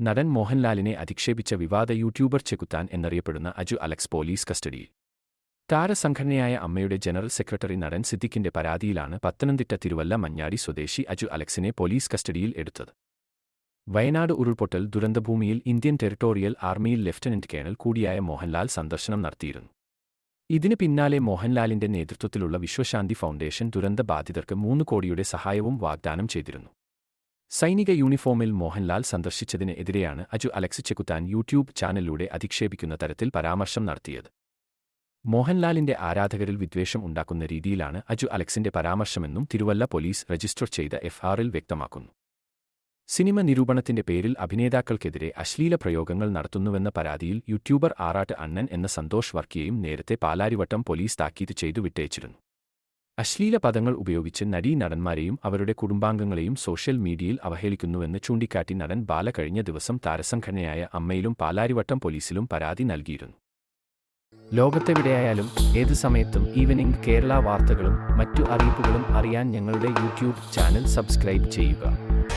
നടൻ മോഹൻലാലിനെ അധിക്ഷേപിച്ച വിവാദ യൂട്യൂബർ ചെകുത്താൻ എന്നറിയപ്പെടുന്ന അജു അലക്സ് പോലീസ് കസ്റ്റഡിയിൽ. താരസംഘടനയായ അമ്മയുടെ ജനറൽ സെക്രട്ടറി നടൻ സിദ്ദിഖിന്റെ പരാതിയിലാണ് പത്തനംതിട്ട തിരുവല്ല മഞ്ഞാടി സ്വദേശി അജു അലക്സിനെ പോലീസ് കസ്റ്റഡിയിൽ എടുത്തത്. വയനാട് ഉരുൾപൊട്ടൽ ദുരന്തഭൂമിയിൽ ഇന്ത്യൻ ടെറിട്ടോറിയൽ ആർമിയിൽ ലഫ്റ്റനന്റ് കേണൽ കൂടിയായ മോഹൻലാൽ സന്ദർശനം നടത്തിയിരുന്നു. ഇതിനു പിന്നാലെ മോഹൻലാലിന്റെ നേതൃത്വത്തിലുള്ള വിശ്വശാന്തി ഫൗണ്ടേഷൻ ദുരന്തബാധിതർക്ക് മൂന്ന് കോടിയുടെ സഹായവും വാഗ്ദാനം ചെയ്തിരുന്നു. സൈനിക യൂണിഫോമിൽ മോഹൻലാൽ സന്ദർശിച്ചതിന് എതിരെയാണ് അജു അലക്സ് ചെക്കുത്താൻ യൂട്യൂബ് ചാനലിലൂടെ അധിക്ഷേപിക്കുന്ന തരത്തിൽ പരാമർശം നടത്തിയത്. മോഹൻലാലിന്റെ ആരാധകരിൽ വിദ്വേഷം ഉണ്ടാക്കുന്ന രീതിയിലാണ് അജു അലക്സിന്റെ പരാമർശമെന്നും തിരുവല്ല പോലീസ് രജിസ്റ്റർ ചെയ്ത എഫ്ആറിൽ വ്യക്തമാക്കുന്നു. സിനിമ നിരൂപണത്തിന്റെ പേരിൽ അഭിനേതാക്കൾക്കെതിരെ അശ്ലീല പ്രയോഗങ്ങൾ നടത്തുന്നുവെന്ന പരാതിയിൽ യൂട്യൂബർ ആറാട്ട് അണ്ണൻ എന്ന സന്തോഷ് വർക്കിയെയും നേരത്തെ പാലാരിവട്ടം പോലീസ് താക്കീത് ചെയ്തു വിട്ടയച്ചിരുന്നു അശ്ലീല പദങ്ങൾ ഉപയോഗിച്ച് നടീ നടന്മാരെയും അവരുടെ കുടുംബാംഗങ്ങളെയും സോഷ്യൽ മീഡിയയിൽ അവഹേളിക്കുന്നുവെന്ന് ചൂണ്ടിക്കാട്ടി നടൻ ബാല കഴിഞ്ഞ ദിവസം താരസംഘടനയായ അമ്മയിലും പാലാരിവട്ടം പോലീസിലും പരാതി നൽകിയിരുന്നു. ലോകത്തെവിടെയായാലും ഏത് സമയത്തും ഈവനിംഗ് കേരള വാർത്തകളും മറ്റു അറിയിപ്പുകളും അറിയാൻ ഞങ്ങളുടെ യൂട്യൂബ് ചാനൽ സബ്സ്ക്രൈബ് ചെയ്യുക.